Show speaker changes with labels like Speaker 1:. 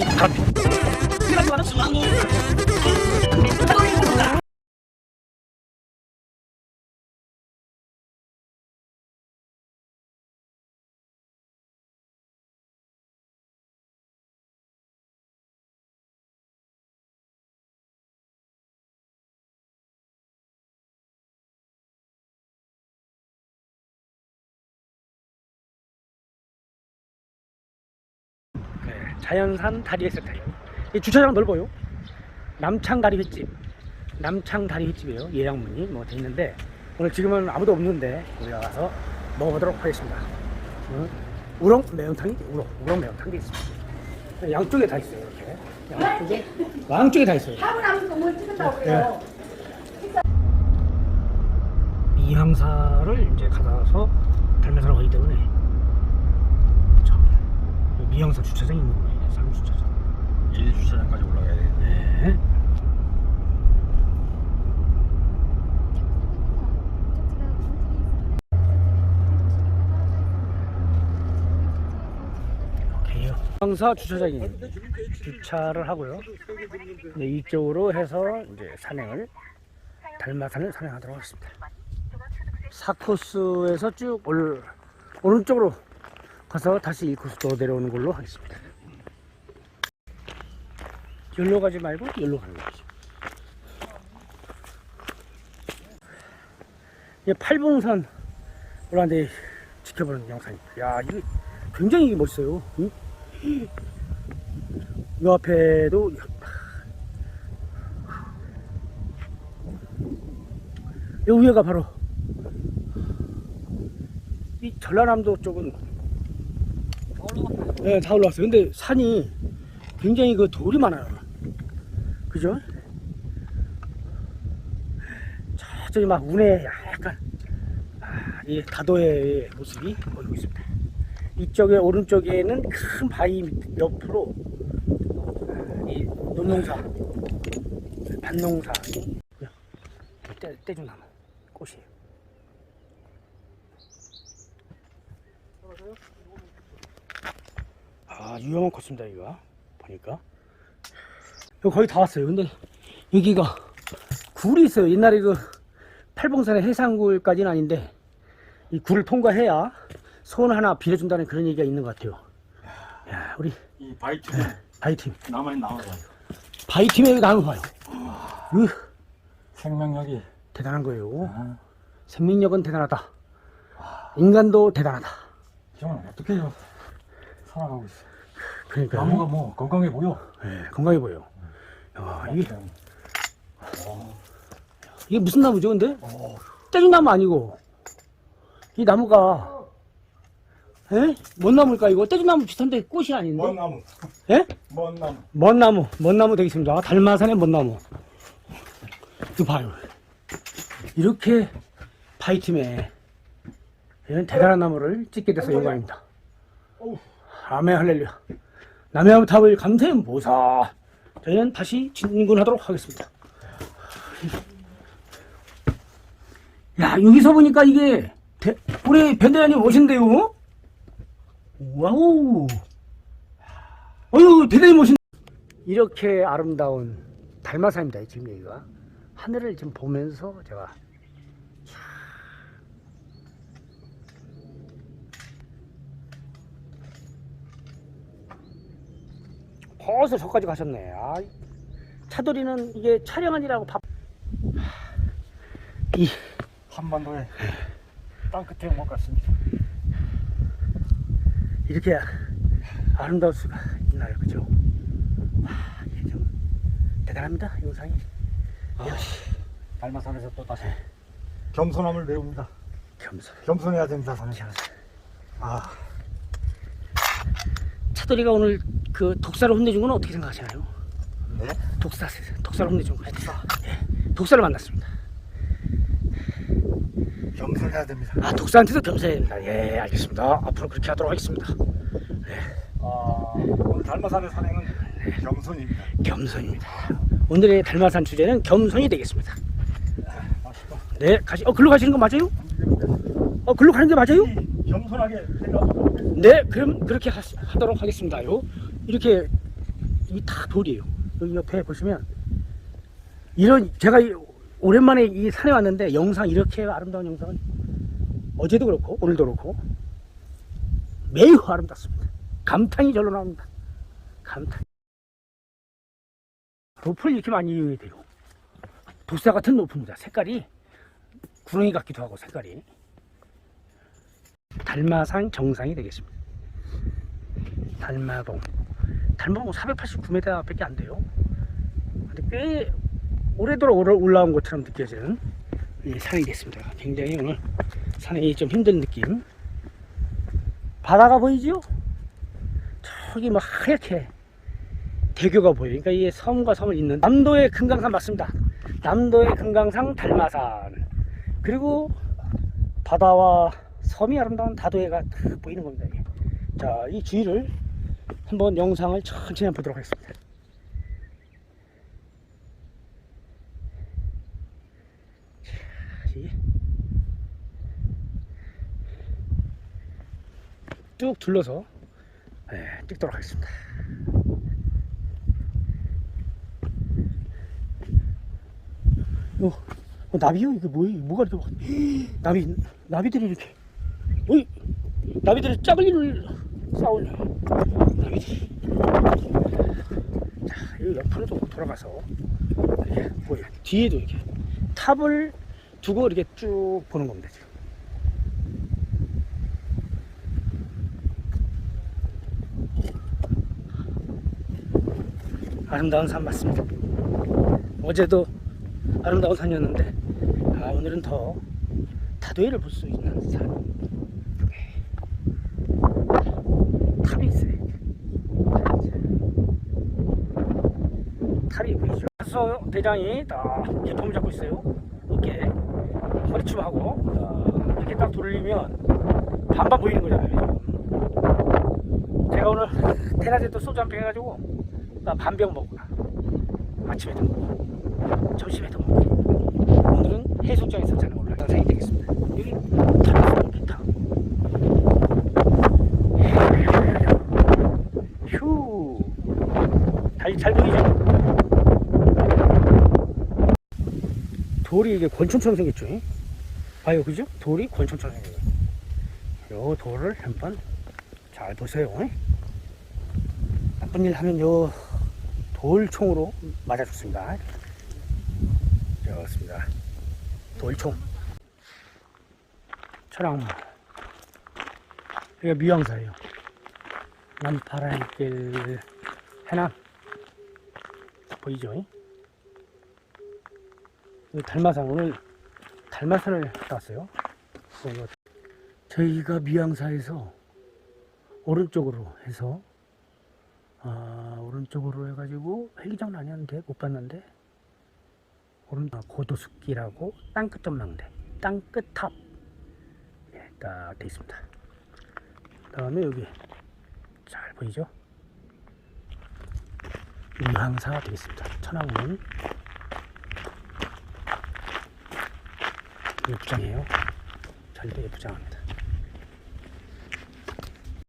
Speaker 1: 하 자연산 다리. 이 주차장 넓어요. 남창다리 횟집. 남창다리 횟집이에요. 예약문이 뭐 돼 있는데 오늘 지금은 아무도 없는데 우리가 가서 먹어보도록 하겠습니다. 응? 우렁 매운탕이 우렁 우렁 매운탕이 있습니다. 양쪽에 다 있어요. 이렇게 양쪽에 양쪽에 다 있어요.
Speaker 2: 나면 또뭘 찍은다고 그래요.
Speaker 1: 미항사를 이제 가서 달매사로 가기 때문에 참, 미항사 주차장이 있는 거예요. 쌍 주차장.
Speaker 3: 1주차장까지 올라가야 돼.
Speaker 1: 네. 이렇게요. 항사 주차장이 주차를 하고요. 네, 이쪽으로 해서 이제 산행을 달마산을 산행하도록 하겠습니다. 4코스에서 쭉 올, 오른쪽으로 가서 다시 1코스 또 내려오는 걸로 하겠습니다. 여기로 가지 말고 여기로 가는 거지. 이게 팔봉산 올라는데 지켜보는 영상입니다. 야, 이거 굉장히 멋있어요. 응? 이 앞에도 이 위에가 바로 이 전라남도 쪽은 네, 다 올라왔어요. 근데 산이 굉장히 그 돌이 많아요. 그죠? 저쪽이 막 운에 약간 아, 이 다도의 모습이 보이고 있습니다. 이쪽에 오른쪽에는 큰 바위 옆으로 아, 이 논농사, 밭농사, 떼, 떼주나무 꽃이에요. 아 유명한 코스입니다 이거 보니까 여기 거의 다 왔어요. 근데 여기가 굴이 있어요. 옛날에 그 팔봉산의 해상굴까지는 아닌데 이 굴을 통과해야 손 하나 빌려준다는 그런 얘기가 있는 것 같아요. 야 우리
Speaker 3: 이 바이트
Speaker 1: 바이팀.
Speaker 3: 나만이 나와요.
Speaker 1: 바이팀에 여기 나무 봐요. 으,
Speaker 3: 생명력이.
Speaker 1: 대단한 거예요.
Speaker 3: 아,
Speaker 1: 생명력은 대단하다. 인간도 대단하다.
Speaker 3: 정말 어떻게 살아가고 있어.
Speaker 1: 그러니까
Speaker 3: 나무가 뭐 건강해 보여.
Speaker 1: 예, 건강해 보여 야, 이게 이게 무슨 나무죠 근데?
Speaker 3: 어,
Speaker 1: 떼준나무 아니고. 이 나무가 에? 뭔 나무일까 이거? 떼준나무 비슷한데 꽃이 아닌데?
Speaker 3: 먼 나무,
Speaker 1: 에?
Speaker 3: 먼 나무.
Speaker 1: 먼 나무? 먼 나무 되겠습니다. 달마산의 먼 나무. 이거 봐요 이렇게 파이팀에 이런 대단한 나무를 찍게 돼서 영광입니다. 아멘 할렐루야. 남해암 탑을 감사의 모사 저희는 다시 진군하도록 하겠습니다. 야 여기서 보니까 이게 대- 우리 밴드장님 오신대요. 와우. 어유 대단히 멋있 이렇게 아름다운 달마산입니다 지금 여기가. 하늘을 지금 보면서 제가 벌써 저까지 가셨네. 아, 차돌이는 이게 촬영하느라고 밥. 이,
Speaker 3: 한반도의 땅 끝에 못 갔습니다.
Speaker 1: 이렇게 아름다울 수가 있나요? 그죠? 와, 이게 좀 대단합니다 영상이. 역시.
Speaker 3: 달마산에서 또 다시 겸손함을 배웁니다.
Speaker 1: 겸손.
Speaker 3: 겸손해야 됩니다, 사는.
Speaker 1: 겸손.
Speaker 3: 아,
Speaker 1: 차돌이가 오늘 그 독사를 혼내준 건 어떻게 생각하시나요?
Speaker 3: 네?
Speaker 1: 독사, 독사를 혼내준 거. 독사. 예, 독사를 만났습니다.
Speaker 3: 겸손해야 됩니다.
Speaker 1: 아, 독사한테도 겸손해야 됩니다. 예, 알겠습니다. 앞으로 그렇게 하도록 하겠습니다.
Speaker 3: 아, 오늘 달마산의 산행은 겸손입니다.
Speaker 1: 겸손입니다. 오늘의 달마산 주제는 겸손이 되겠습니다.
Speaker 3: 맛있고.
Speaker 1: 네, 가시, 어, 글로 가시는 거 맞아요? 어, 글로 가는 게 맞아요?
Speaker 3: 겸손하게 생각하고
Speaker 1: 네, 그럼 그렇게 하, 하도록 하겠습니다요. 이렇게 이 다 돌이에요. 여기 옆에 보시면 이런 제가 이- 오랜만에 이 산에 왔는데 영상 이렇게 아름다운 영상은 어제도 그렇고 오늘도 그렇고 매우 아름답습니다. 감탄이 절로 나옵니다. 감탄. 로프를 이렇게 많이 이용해야 돼요. 독사 같은 로프입니다. 색깔이 구렁이 같기도 하고 색깔이 달마산 정상이 되겠습니다. 달마봉. 달마봉 489m 밖에 안 돼요. 근데 꽤 오래도록 올라- 올라온 것처럼 느껴지는 이 산이 됐습니다. 굉장히 오늘 산이 좀 힘든 느낌. 바다가 보이죠? 저기 막 하얗게 대교가 보여요. 그러니까 이게 섬과 섬을 잇는 남도의 금강산 맞습니다. 남도의 금강산 달마산. 그리고 바다와 섬이 아름다운 다도해가 딱 보이는 겁니다. 자, 이 주위를 한번 영상을 천천히 보도록 하겠습니다. 쭉 둘러서 네, 찍도록 하겠습니다. 어, 어 나비요? 이게 뭐예요? 뭐가 이렇게 막- 나비 나비들이 이렇게 나비들이 짝을 싸울 나비들이 자 여기 옆으로 좀 돌아가서 이렇게 보여요. 뒤에도 이렇게 탑을 두고 이렇게 쭉 보는 겁니다 지금. 아름다운 산 맞습니다. 어제도 아름다운 산이었는데 아, 오늘은 더 다도해를 볼 수 있는 산 탑이 있어요. 탑이 보이죠 수 대장이 딱 개품을 잡고 있어요. 이렇게 허리춤하고 어, 이렇게 딱 돌리면 반반 보이는 거잖아요. 제가 오늘 테라제 또 소주 한 병 해가지고 나 반병 먹고 아침에도 먹고 점심에도 먹고. 오늘은 걸로 영상이 되겠습니다. 여기 탑 기타. 휴. 잘, 잘 보이죠? 돌이 이게 권총처럼 생겼죠? 봐요, 그죠? 돌이 권총처럼 생겨요. 요 돌을 한번 잘 보세요. 나쁜 일 하면 요 돌총으로 맞아 죽습니다. 좋습니다. 돌총. 철학문. 여기가 미왕사예요. 남파란길 해남. 보이죠? 여기 달마산. 오늘 달마산을 갔다 왔어요. 그거 저희가 미왕사에서 오른쪽으로 해서 아, 오른쪽으로 해가지고 헬기장은 아니었는데 못 봤는데 오른 아, 고도숲길하고 땅끝 전망대 땅끝탑 예, 딱 돼 있습니다. 그다음에 여기 잘 보이죠? 유항사가 되겠습니다. 천왕문 예부장이에요. 잘돼 예부장합니다.